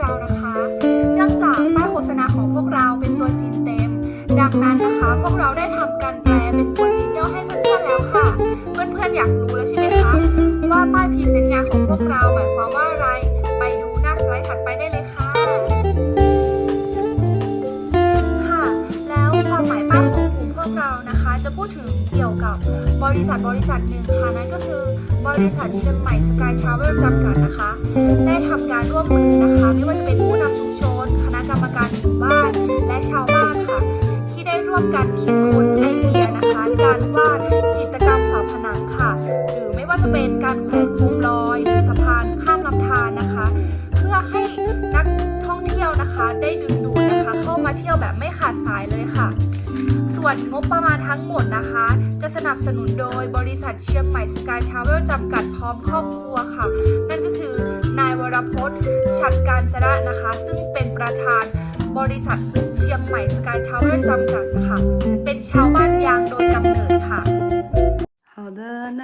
เรานะคะ เนื่องจากป้ายโฆษณาของพวกเราเป็นตัวจีนเต็ม ดังนั้นนะคะ พวกเราได้ทำการแปลเป็นตัวจีนย่อให้เพื่อนๆแล้วค่ะ เพื่อนๆอยากรู้แล้วใช่ไหมคะ ว่าป้ายพรีเซนต์งานของพวกเราหมายความว่าอะไร ไปดูหน้าสไลด์ถัดไปได้เลยค่ะ ค่ะ แล้วความหมายป้ายของกลุ่มพวกเรานะคะ จะพูดถึงเกี่ยวกับ ดบริษัทหนึ่งค่ะนั่นก็คือบริษัทเชียงใหม่สกายทราเวลจำกัดนะคะ ได้ทำการร่วมมือนะคะ ไม่ว่าจะเป็นผู้นำชุมชน คณะกรรมการหมู่บ้าน และชาวบ้านค่ะ ที่ได้ร่วมกันคิดค้นไอเดียนะคะ การวาดจิตรกรรมฝาผนังค่ะ หรือไม่ว่าจะเป็นการแขวนโคมลอยหรือสะพานข้ามลำธารนะคะ เพื่อให้นักท่องเที่ยวนะคะ ได้ดึงดูดนะคะ เข้ามาเที่ยวแบบไม่ขาดสายเลยค่ะ ส่วนงบประมาณทั้งหมดนะคะ นับสนุนโดยบริษัทเชียงใหม่สกายทราเวลจำกัดพร้อมครอบครัวค่ะ นั่นก็คือ นายวรพจน์ฉัดการจระนะคะ ซึ่งเป็นประธานบริษัทเชียงใหม่สกายทราเวลจำกัดค่ะ เป็นชาวบ้านยางโดยกำเนิดค่ะ 好的，那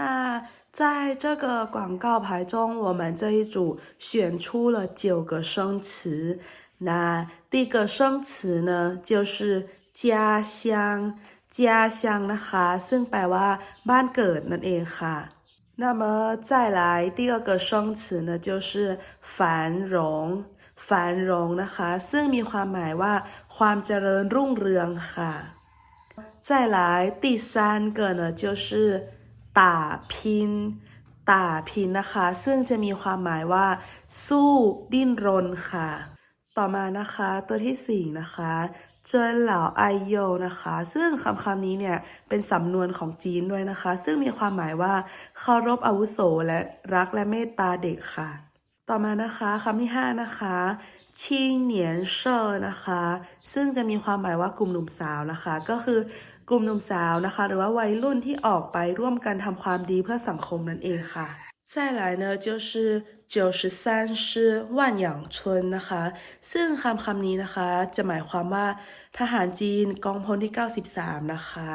在这个广告牌中，我们这一组选出了九个生词。那第一个生词呢，就是家乡。 家乡นะคะ ซึ่งแปลว่าบ้านเกิดนั่นเองค่ะ 那么再来第二个生词呢，就是繁荣。繁荣นะคะ ซึ่งมีความหมายว่า ความเจริญรุ่งเรืองค่ะ 再来第三个呢就是打拼打拼นะคะ ซึ่งจะมีความหมายว่า สู้ดิ้นรนค่ะ ต่อมานะคะ ตัวที่สี่นะคะ เจิ้นเหล่าไอโยนะคะ ซึ่งคำคำนี้เนี่ยเป็นสำนวนของจีนด้วยนะคะ ซึ่งมีความหมายว่าเคารพอาวุโสและรักและเมตตาเด็กค่ะ ต่อมานะคะคำที่ห้านะคะชิงเหนียนเชอร์นะคะ ซึ่งจะมีความหมายว่ากลุ่มหนุ่มสาวนะคะ ก็คือกลุ่มหนุ่มสาวนะคะ หรือว่าวัยรุ่นที่ออกไปร่วมกันทำความดีเพื่อสังคมนั่นเองค่ะ再来呢就是 九十三师万养村นะคะ ซึ่งคำคำนี้นะคะ จะหมายความว่าทหารจีนกองพลที่ 93 นะคะ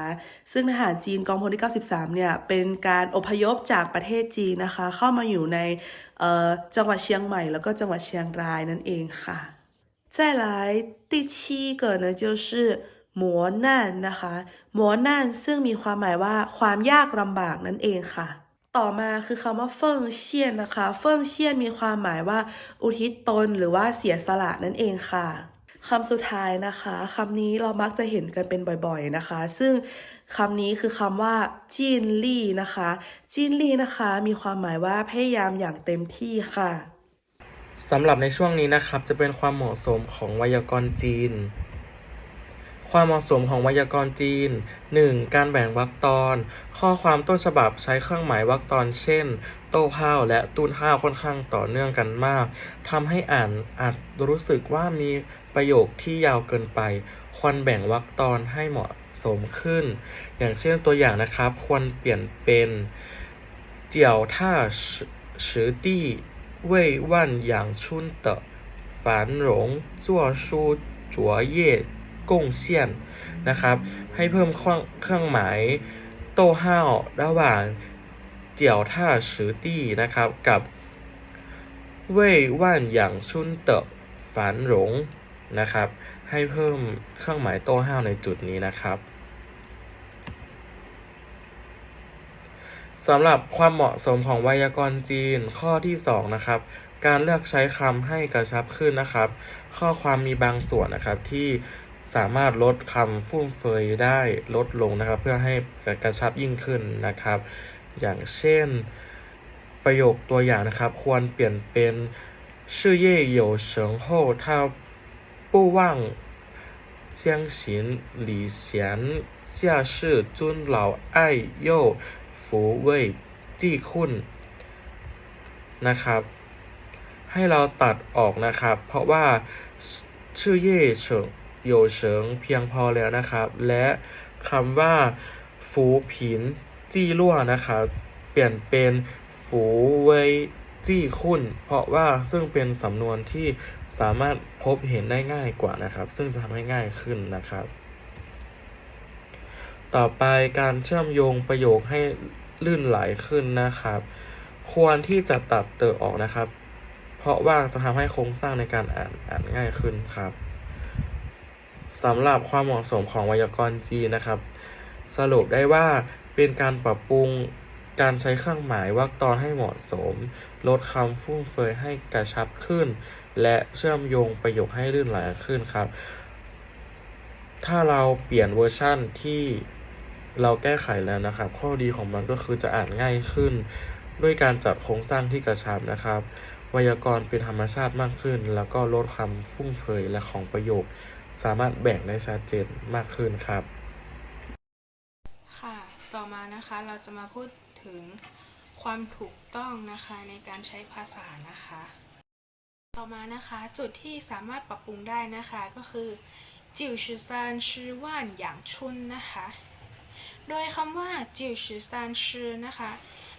ซึ่งทหารจีนกองพลที่ 93 เนี่ย เป็นการอพยพจากประเทศจีนนะคะ เข้ามาอยู่ในเอ่อจังหวัดเชียงใหม่แล้วก็จังหวัดเชียงรายนั่นเองค่ะ再来第七个呢就是หมอนั่นนะคะหมอนั่นซึ่งมีความหมายว่าความยากลำบากนั่นเองค่ะ ต่อมาคือคำว่าเฟิ่งเซียนนะคะ เฟิ่งเซียนมีความหมายว่า อุทิศตนหรือว่าเสียสละนั่นเองค่ะคำสุดท้ายนะคะคำนี้เรามักจะเห็นกันเป็นบ่อยๆนะคะ ซึ่งคำนี้คือคำว่าจินลี่นะคะจินลี่นะคะ มีความหมายว่าพยายามอย่างเต็มที่ค่ะสำหรับในช่วงนี้นะครับ จะเป็นความเหมาะสมของไวยากรณ์จีน ความเหมาะสมของไวยากรณ์จีน 1. การแบ่งวรรคตอน ข้อความต้นฉบับใช้เครื่องหมายวรรคตอน เช่น โต้ข้าวและตุ้นข้าวค่อนข้างต่อเนื่องกันมาก ทำให้อ่านอาจรู้สึกว่ามีประโยคที่ยาวเกินไป ควรแบ่งวรรคตอนให้เหมาะสมขึ้น อย่างเช่นตัวอย่างนะครับ ควรเปลี่ยนเป็น เจียวท่าชื่อตี้เว่ยว่านอย่างชุนเตอฝันหลงจั่วชูจัวเย กงเซียนนะครับ ให้เพิ่มเครื่องหมายโต้ห้าวระหว่างเจียวท่าฉือตี้นะครับกับเว่ยว่านอย่างชุนเตอฝันหลงนะครับ ให้เพิ่มเครื่องหมายโต้ห้าวในจุดนี้นะครับสำหรับความเหมาะสมของไวยากรณ์จีนข้อที่ 2 นะครับ การเลือกใช้คำให้กระชับขึ้นนะครับ ข้อความมีบางส่วนนะครับที่ สามารถลดคำฟุ่มเฟือยได้ลดลงนะครับ เพื่อให้กระชับยิ่งขึ้นนะครับ อย่างเช่นประโยคตัวอย่างนะครับ ควรเปลี่ยนเป็นชื่อเย่หยวเฉิงโฮถ้าผู้ว่างเจียงฉินหลี่เฉียนเซียชื่อจุนเหล่าไอ้โย่ฝูเว่ยจี้คุนนะครับ ให้เราตัดออกนะครับ เพราะว่าชื่อเย่เฉิง โยเฉิงเพียงพอแล้วนะครับ และคำว่า ฝูผินจี้ลั่วนะครับ เปลี่ยนเป็นฝูเวยจี้คุณเพราะว่าซึ่งเป็นสำนวนที่สามารถพบเห็นได้ง่ายกว่านะครับ ซึ่งจะทำให้ง่ายขึ้นนะครับ ต่อไปการเชื่อมโยงประโยคให้ลื่นไหลขึ้นนะครับ ควรที่จะตัดเติออกนะครับ เพราะว่าจะทำให้โครงสร้างในการอ่านอ่านง่ายขึ้นครับ สำหรับความเหมาะสมของไวยากรณ์จีนนะครับ สรุปได้ว่าเป็นการปรับปรุงการใช้เครื่องหมายวรรคตอนให้เหมาะสม ลดคำฟุ่มเฟือยให้กระชับขึ้น และเชื่อมโยงประโยคให้ลื่นไหลขึ้นครับ ถ้าเราเปลี่ยนเวอร์ชั่นที่เราแก้ไขแล้วนะครับ ข้อดีของมันก็คือจะอ่านง่ายขึ้น ด้วยการจัดโครงสร้างที่กระชับนะครับ ไวยากรณ์เป็นธรรมชาติมากขึ้น แล้วก็ลดคำฟุ่มเฟือยและของประโยค สามารถแบ่งได้ชัดเจนมากขึ้นครับ ค่ะ ต่อมานะคะเราจะมาพูดถึงความถูกต้องนะคะในการใช้ภาษานะคะ ต่อมานะคะจุดที่สามารถปรับปรุงได้นะคะก็คือจิวชิซานชื่อว่านอย่างชุนนะคะ โดยคำว่าจิวชิซานชื่อนะคะ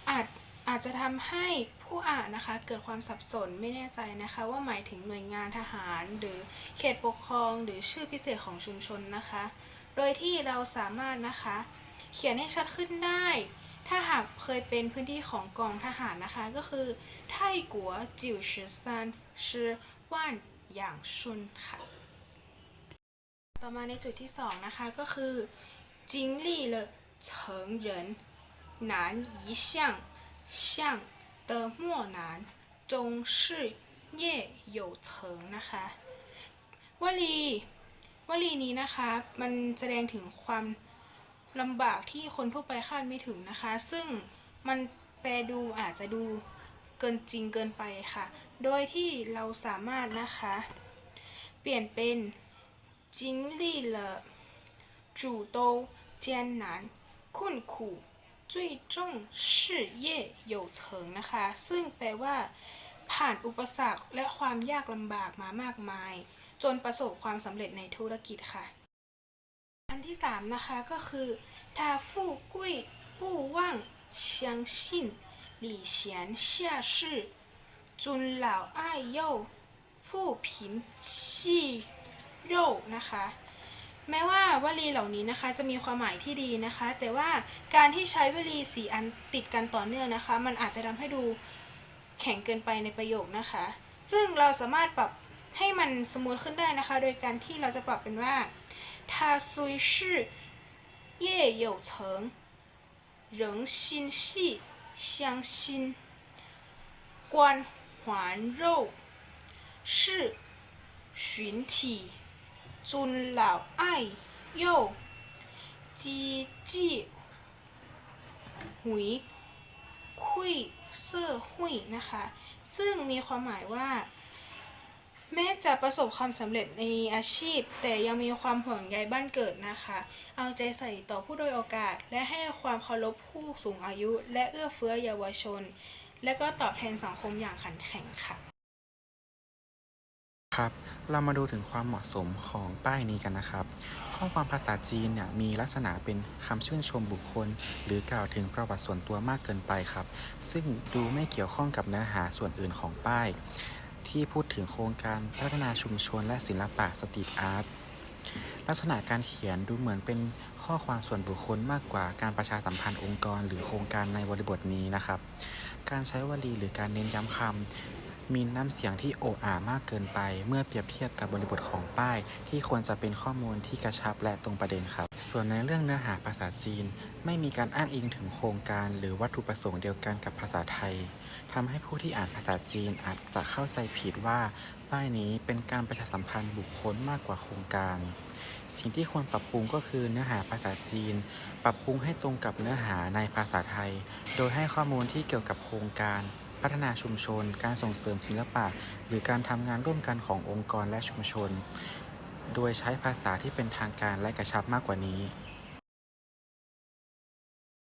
อาจอาจจะทำให้ ผู้อ่านนะคะเกิดความสับสนไม่แน่ใจนะคะว่าหมายถึงหน่วยงานทหาร หรือเขตปกครอง หรือชื่อพิเศษของชุมชนนะคะ โดยที่เราสามารถนะคะ เขียนให้ชัดขึ้นได้ ถ้าหากเคยเป็นพื้นที่ของกองทหารนะคะ ก็คือไทกัวจิวชิซานชืว่านหยางชุนค่ะ ต่อมาในจุดที่ 2 นะคะก็คือจิงลี่เลเฉิงเหรินหนานยีเซียงเซียง 的漠难终是业有成นะคะวลีวลีนี้นะคะ มันแสดงถึงความลำบากที่คนทั่วไปคาดไม่ถึงนะคะ ซึ่งมันแปลดูอาจจะดูเกินจริงเกินไปค่ะ โดยที่เราสามารถนะคะ เปลี่ยนเป็น经历了诸多艰难困苦最终事业有成น จุ้ยจงชื่อเย่โยเฉิงนะคะ ซึ่งแปลว่า ผ่านอุปสรรคและความยากลำบากมามากมาย จนประสบความสำเร็จในธุรกิจค่ะ อันที่สามนะคะก็คือทาฟู่กุ้ยผู้ว่างเชียงชินหลี่เฉียนเชี่ยชื่อจุนเหล่าอ้ายโย่ฟู่ผินชี่โย่นะคะ แม้ว่าวลีเหล่านี้นะคะจะมีความหมายที่ดีนะคะ แต่ว่าการที่ใช้วลีสีอันติดกันต่อเนื่องนะคะ มันอาจจะทำให้ดูแข็งเกินไปในประโยคนะคะ ซึ่งเราสามารถปรับให้มันสมูทขึ้นได้นะคะ โดยการที่เราจะปรับเป็นว่า他虽是业有成仍心系相信关环肉是群体 จุนเหล่าไอโยจีจีหุยคุยเซอร์หุยนะคะ ซึ่งมีความหมายว่า แม้จะประสบความสำเร็จในอาชีพ แต่ยังมีความห่วงใยบ้านเกิดนะคะ เอาใจใส่ต่อผู้โดยโอกาส และให้ความเคารพผู้สูงอายุ และเอื้อเฟื้อเยาวชน และก็ตอบแทนสังคมอย่างขันแข็งค่ะ ครับ เรามาดูถึงความเหมาะสมของป้ายนี้กันนะครับ ข้อความภาษาจีนเนี่ยมีลักษณะเป็นคำชื่นชมบุคคล หรือกล่าวถึงประวัติส่วนตัวมากเกินไปครับ ซึ่งดูไม่เกี่ยวข้องกับเนื้อหาส่วนอื่นของป้าย ที่พูดถึงโครงการพัฒนาชุมชนและศิลปะสตรีทอาร์ตลักษณะการเขียนดูเหมือนเป็นข้อความส่วนบุคคลมากกว่าการประชาสัมพันธ์องค์กร หรือโครงการในบริบทนี้นะครับ การใช้วลีหรือการเน้นย้ำคำ มีน้ำเสียงที่โอ้อามากเกินไป เมื่อเปรียบเทียบกับบริบทของป้าย ที่ควรจะเป็นข้อมูลที่กระชับและตรงประเด็นครับ ส่วนในเรื่องเนื้อหาภาษาจีน ไม่มีการอ้างอิงถึงโครงการ หรือวัตถุประสงค์เดียวกันกับภาษาไทยทำให้ผู้ที่อ่านภาษาจีนอาจจะเข้าใจผิดว่า ป้ายนี้เป็นการประชาสัมพันธ์บุคคลมากกว่าโครงการ สิ่งที่ควรปรับปรุงก็คือเนื้อหาภาษาจีน ปรับปรุงให้ตรงกับเนื้อหาในภาษาไทย โดยให้ข้อมูลที่เกี่ยวกับโครงการ พัฒนาชุมชน การส่งเสริมศิลปะ หรือการทำงานร่วมกันขององค์กรและชุมชน โดยใช้ภาษาที่เป็นทางการและกระชับมากกว่านี้